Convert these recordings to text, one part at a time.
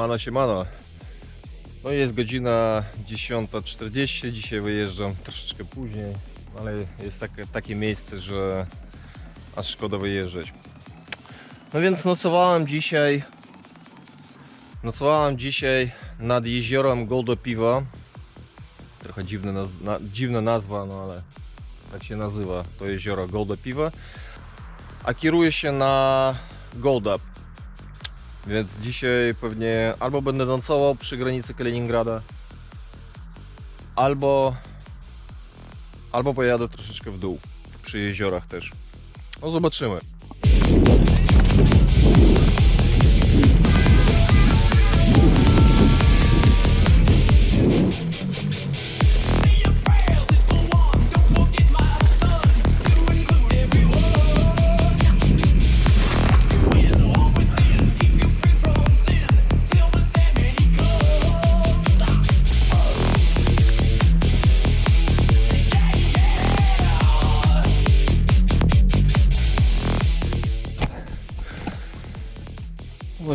Siemano, siemano. No jest godzina 10.40, dzisiaj wyjeżdżam troszeczkę później, ale jest takie, takie miejsce, że aż szkoda wyjeżdżać. No więc nocowałem dzisiaj, nocowałem dzisiaj nad jeziorem Goldopiwa. Trochę dziwna, naz na, dziwna nazwa, no ale tak się nazywa to jezioro Goldopiwa. A kieruję się na Goldap. Więc dzisiaj pewnie albo będę nocował przy granicy Kaliningrada, albo, albo pojadę troszeczkę w dół, przy jeziorach też. No zobaczymy.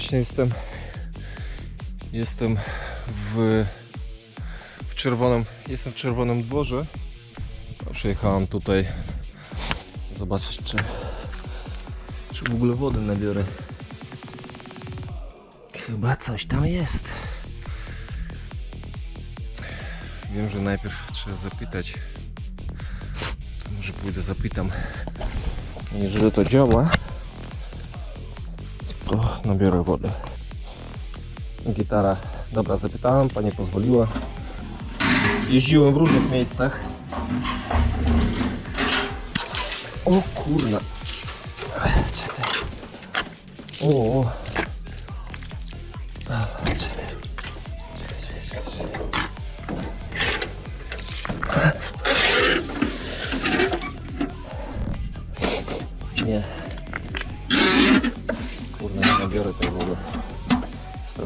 Właśnie jestem jestem w, w czerwonym jestem w czerwonym dworze. Przyjechałem tutaj zobaczyć czy czy w ogóle wody nabiorę. Chyba coś tam jest. Wiem, że najpierw trzeba zapytać. Może pójdę zapytam. Jeżeli to działa, to nabiorę wody. Gitara. Dobra, zapytałem, pani pozwoliła. Jeździłem w różnych miejscach. O kurna. Czekaj. O. o.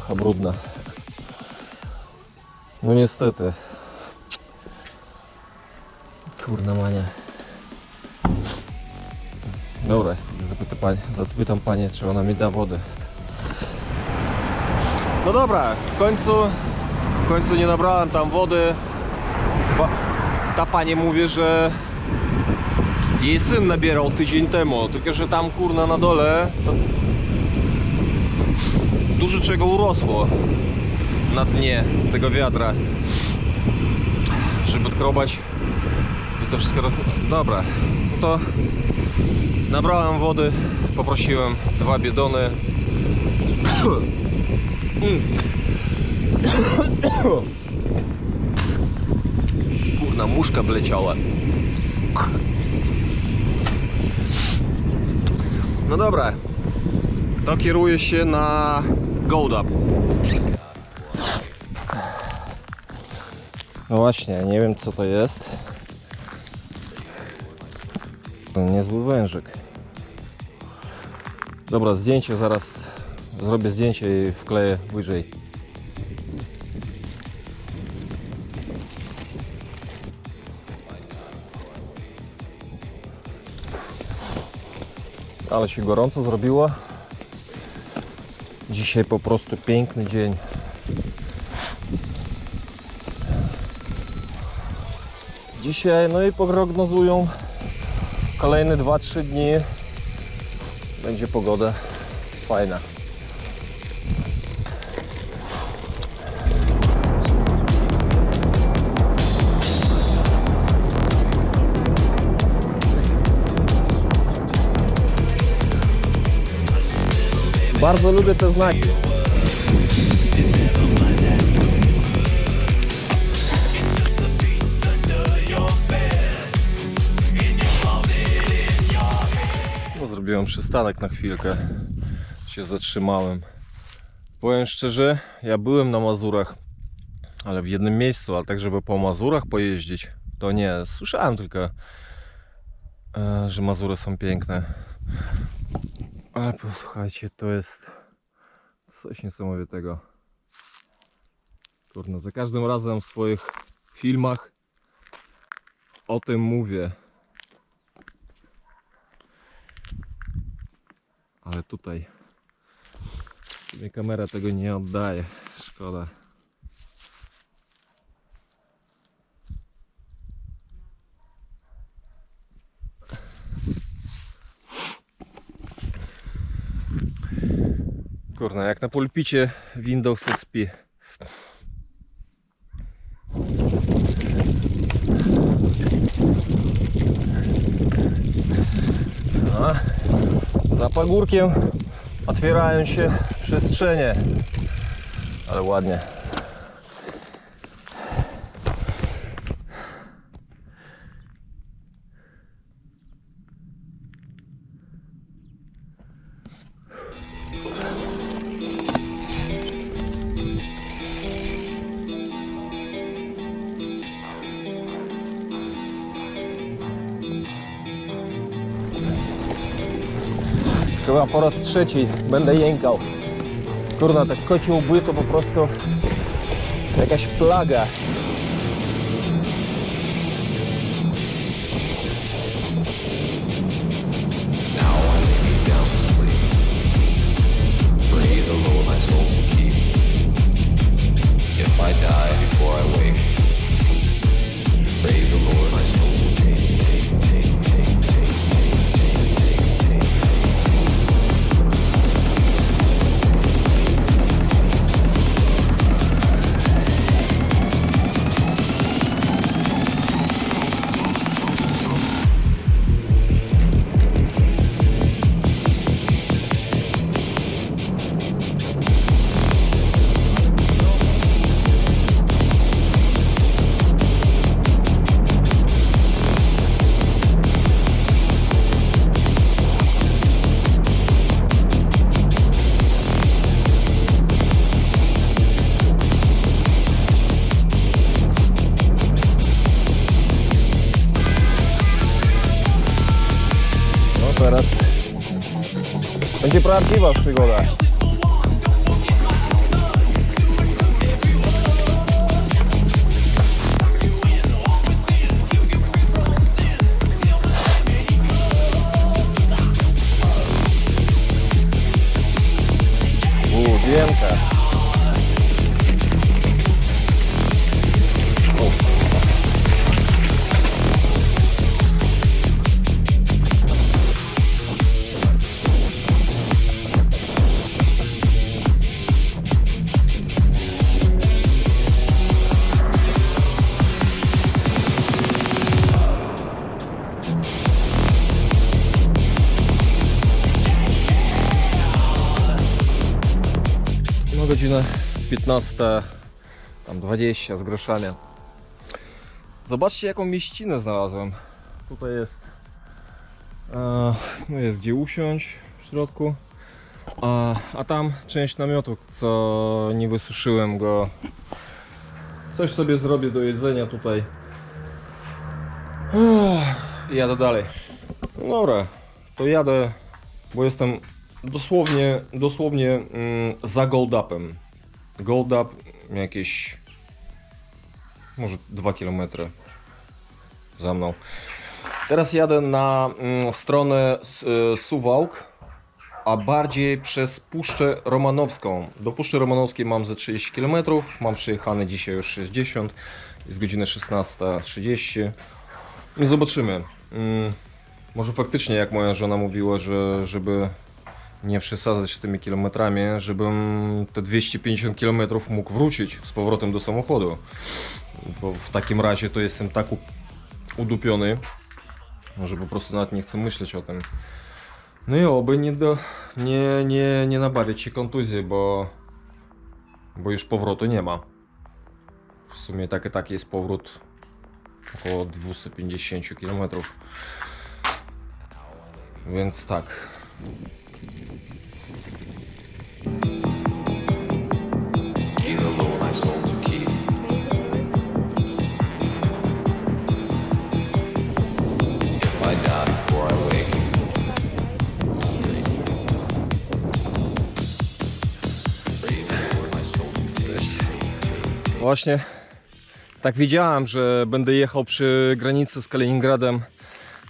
Trochę brudna. No niestety. Kurna mania. Dobra, zapytam, pani, zapytam panię, czy ona mi da wodę. No dobra, w końcu, w końcu nie nabrałem tam wody. Ba, ta pani mówi, że jej syn nabierał tydzień temu, tylko że tam kurna na dole dużo czego urosło na dnie tego wiadra. Żeby odkrobać i to wszystko roz... Dobra, no to nabrałem wody, poprosiłem dwa biedony. Kurna, muszka wleciała. No dobra, to kieruję się na Gold Up. No właśnie, nie wiem co to jest. To niezły wężyk. Dobra, zdjęcie zaraz zrobię zdjęcie i wkleję wyżej. Ale się gorąco zrobiło. Dzisiaj po prostu piękny dzień. Dzisiaj, no i prognozują kolejne 2-3 dni. Będzie pogoda fajna. Bardzo lubię te znaki. No, zrobiłem przystanek na chwilkę. Się zatrzymałem. Powiem szczerze, ja byłem na Mazurach, ale w jednym miejscu, ale tak żeby po Mazurach pojeździć, to nie. Słyszałem tylko, e, że Mazury są piękne. Ale posłuchajcie, to jest coś niesamowitego. Kurno, za każdym razem w swoich filmach o tym mówię. Ale tutaj Sobie kamera tego nie oddaje. Szkoda. Kurna, jak na pulpicie Windows XP. A, za pagórkiem otwierają się przestrzenie. Ale ładnie. Po raz trzeci będę jękał. Kurna, te kocie łby to po prostu jakaś plaga. года. No godzina 15, tam 20 z groszami. Zobaczcie jaką mieścinę znalazłem. Tutaj jest, e, no jest gdzie usiąść w środku. A, a tam część namiotu, co nie wysuszyłem go. Coś sobie zrobię do jedzenia tutaj. I jadę dalej. No dobra, to jadę, bo jestem dosłownie, dosłownie mm, za Gold Upem. Gold Up jakieś może 2 km za mną. Teraz jadę na mm, stronę y, Suwałk, a bardziej przez Puszczę Romanowską. Do Puszczy Romanowskiej mam ze 30 km, mam przejechane dzisiaj już 60, jest godzina 16.30 i zobaczymy. Mm, może faktycznie, jak moja żona mówiła, że żeby nie przesadzać z tymi kilometrami, żebym te 250 km mógł wrócić z powrotem do samochodu. Bo w takim razie to jestem tak udupiony, że po prostu nawet nie chcę myśleć o tym. No i oby nie, do, nie, nie, nie nabawiać się kontuzji, bo, bo już powrotu nie ma. W sumie tak i tak jest powrót około 250 km. Więc tak, Właśnie tak wiedziałem, że będę jechał przy granicy z Kaliningradem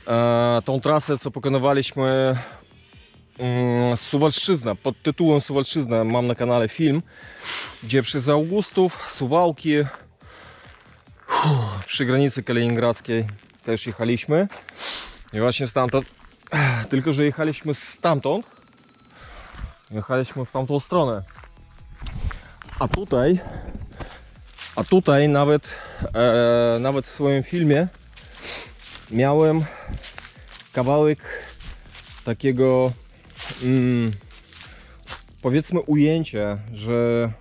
e, tą trasę, co pokonywaliśmy Suwalszczyzna. Pod tytułem Suwalszczyzna mam na kanale film, gdzie przez Augustów, Suwałki, przy granicy kaliningradzkiej też jechaliśmy. I właśnie stamtąd, tylko że jechaliśmy stamtąd, jechaliśmy w tamtą stronę. A tutaj, a tutaj nawet, e, nawet w swoim filmie miałem kawałek takiego mm, powiedzmy ujęcie, że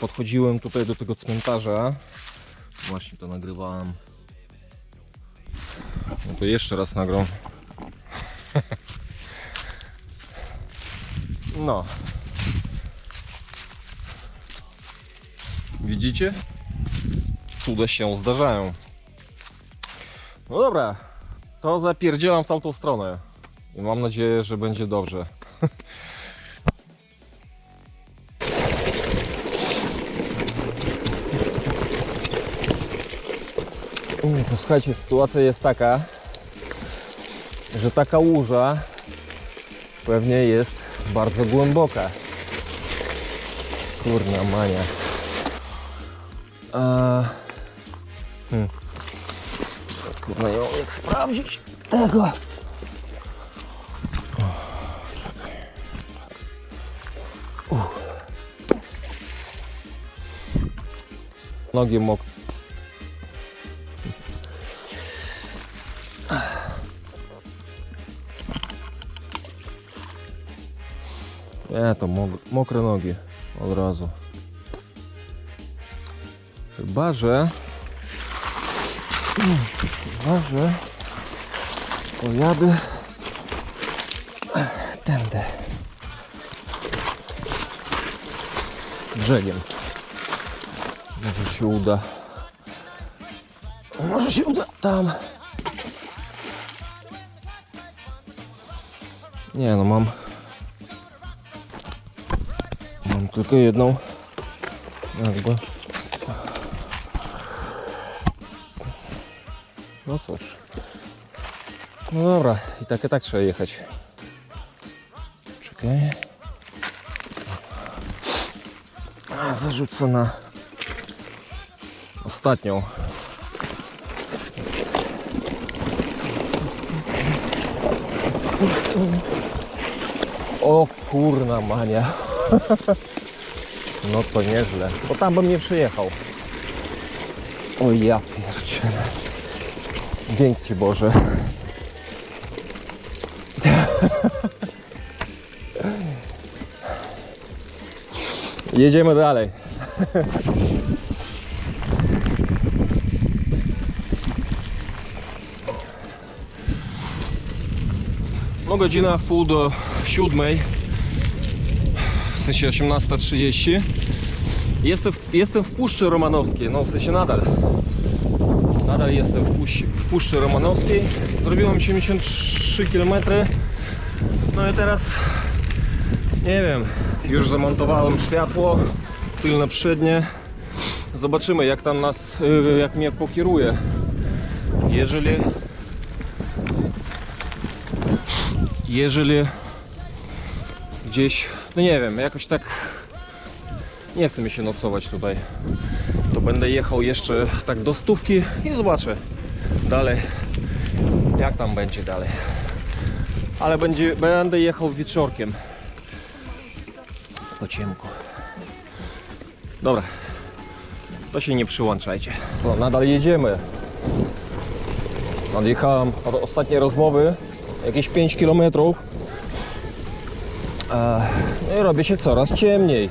podchodziłem tutaj do tego cmentarza. Właśnie to nagrywałem. No to jeszcze raz nagram. No. Widzicie? Cuda się zdarzają. No dobra, to zapierdzielam w tamtą stronę. Mam nadzieję, że będzie dobrze. Posłuchajcie, sytuacja jest taka, że taka łuża pewnie jest bardzo głęboka. Kurna mania. A... Hmm. Kurna, jak sprawdzić tego. Nogi mokre. Nie, to mok- mokre nogi od razu. Chyba, że... Chyba, że... Pojadę... Tędy. Brzegiem. Może się uda. Może się uda tam. Nie no, mam. Mam tylko jedną. Jakby. No cóż. No dobra, i tak i tak trzeba jechać. Czekaj. Zarzucę na ostatnią. O kurna mania. No to nieźle. Bo tam bym nie przyjechał. O ja pierdzielę. Dzięki Boże. Jedziemy dalej. No godzina w pół do siódmej, w sensie 18.30. Jestem w, jestem w Puszczy Romanowskiej, no w sensie nadal. Nadal jestem w, Puś, w Puszczy Romanowskiej. Zrobiłem 73 km. No i teraz nie wiem, już zamontowałem światło tylne przednie. Zobaczymy jak tam nas, y, jak mnie pokieruje. Jeżeli jeżeli gdzieś, no nie wiem, jakoś tak nie chce mi się nocować tutaj, to będę jechał jeszcze tak do stówki i zobaczę dalej, jak tam będzie dalej. Ale będzie, będę jechał wieczorkiem po ciemku. Dobra, to się nie przyłączajcie. No, nadal jedziemy. Nadjechałem od ostatniej rozmowy jakieś 5 km. No i robi się coraz ciemniej.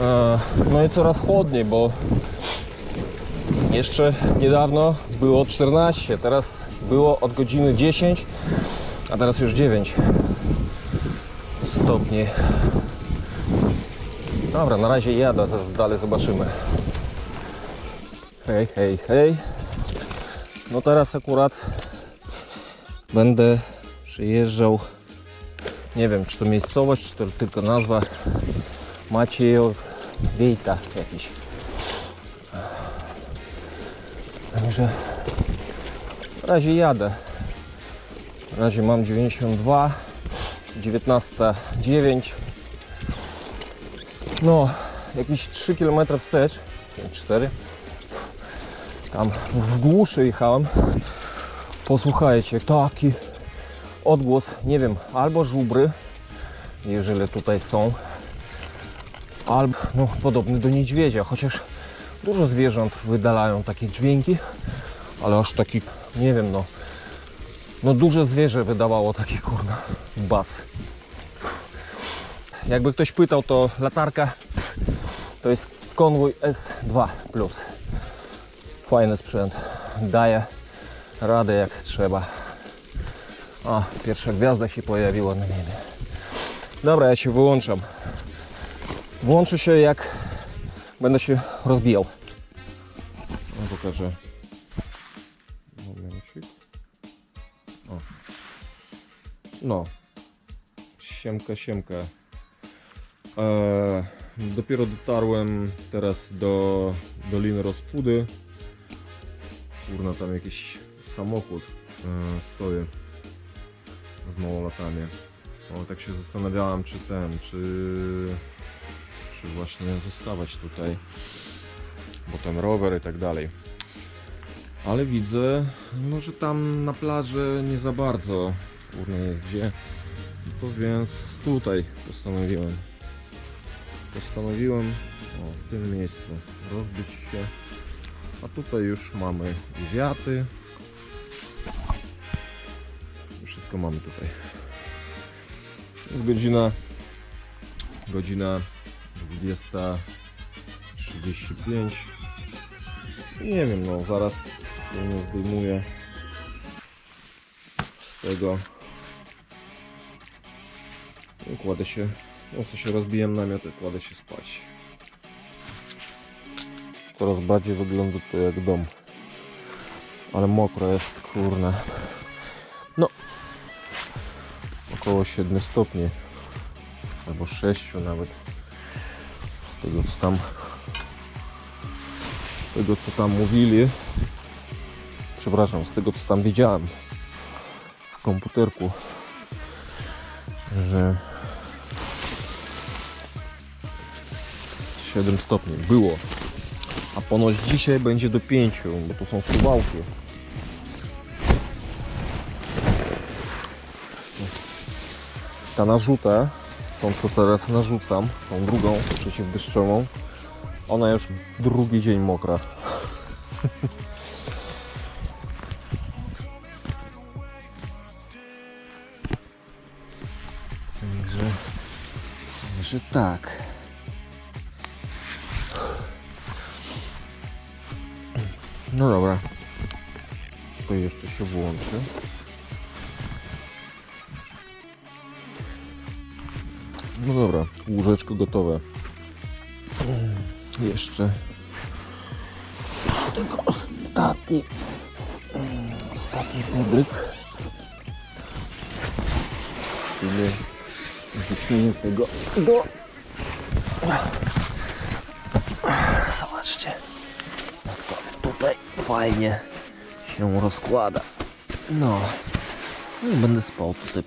E, No i coraz chłodniej, bo jeszcze niedawno było 14, teraz było od godziny 10, a teraz już 9 stopni. Dobra, na razie jadę, dalej zobaczymy. Hej, hej, hej. No teraz akurat będę przyjeżdżał. Nie wiem, czy to miejscowość, czy to tylko nazwa Maciejo Wiejta jakiś. Także na razie jadę. Na razie mam 92, 19,9. No, jakieś 3 km wstecz, nie, 4. Tam w głuszy jechałem. Posłuchajcie, taki odgłos, nie wiem, albo żubry, jeżeli tutaj są, albo no, podobny do niedźwiedzia, chociaż dużo zwierząt wydalają takie dźwięki, ale aż taki, nie wiem, no, no duże zwierzę wydawało taki kurna bas. Jakby ktoś pytał, to latarka to jest konwój S2 Fajny sprzęt, daje radę jak trzeba. A, pierwsza gwiazda się pojawiła na niebie. Dobra, ja się wyłączam. Włączy się jak będę się rozbijał. No, pokażę. O. No. Siemka, siemka. Eee, dopiero dotarłem teraz do Doliny Rozpudy. Kurna, tam jakiś samochód e, stoi z małolatami. O, tak się zastanawiałem, czy ten, czy, czy właśnie zostawać tutaj, bo ten rower i tak dalej. Ale widzę, no, że tam na plaży nie za bardzo, kurna jest gdzie. To więc tutaj postanowiłem. Postanowiłem o, w tym miejscu rozbić się. A tutaj już mamy wiaty. Wszystko mamy tutaj. Jest godzina godzina 20.35 nie wiem no zaraz mnie zdejmuję z tego i kładę się no co się rozbijam namiot i kładę się spać coraz bardziej wygląda to jak dom. Ale mokro jest kurne no. Około 7 stopni. Albo 6 nawet. Z tego co tam z tego co tam mówili. Przepraszam, z tego co tam widziałem w komputerku że 7 stopni było a ponoć dzisiaj będzie do 5 bo to są suwałki ta narzuta, tą co teraz narzucam, tą drugą przeciwdeszczową, ona już drugi dzień mokra. Także, że tak. No dobra. To jeszcze się włączy. No dobra, łóżeczko gotowe. Jeszcze. Tylko ostatni. Ostatni podryk. Czyli wrzucenie tego do. Tutaj fajnie się rozkłada. No. No i będę spał tutaj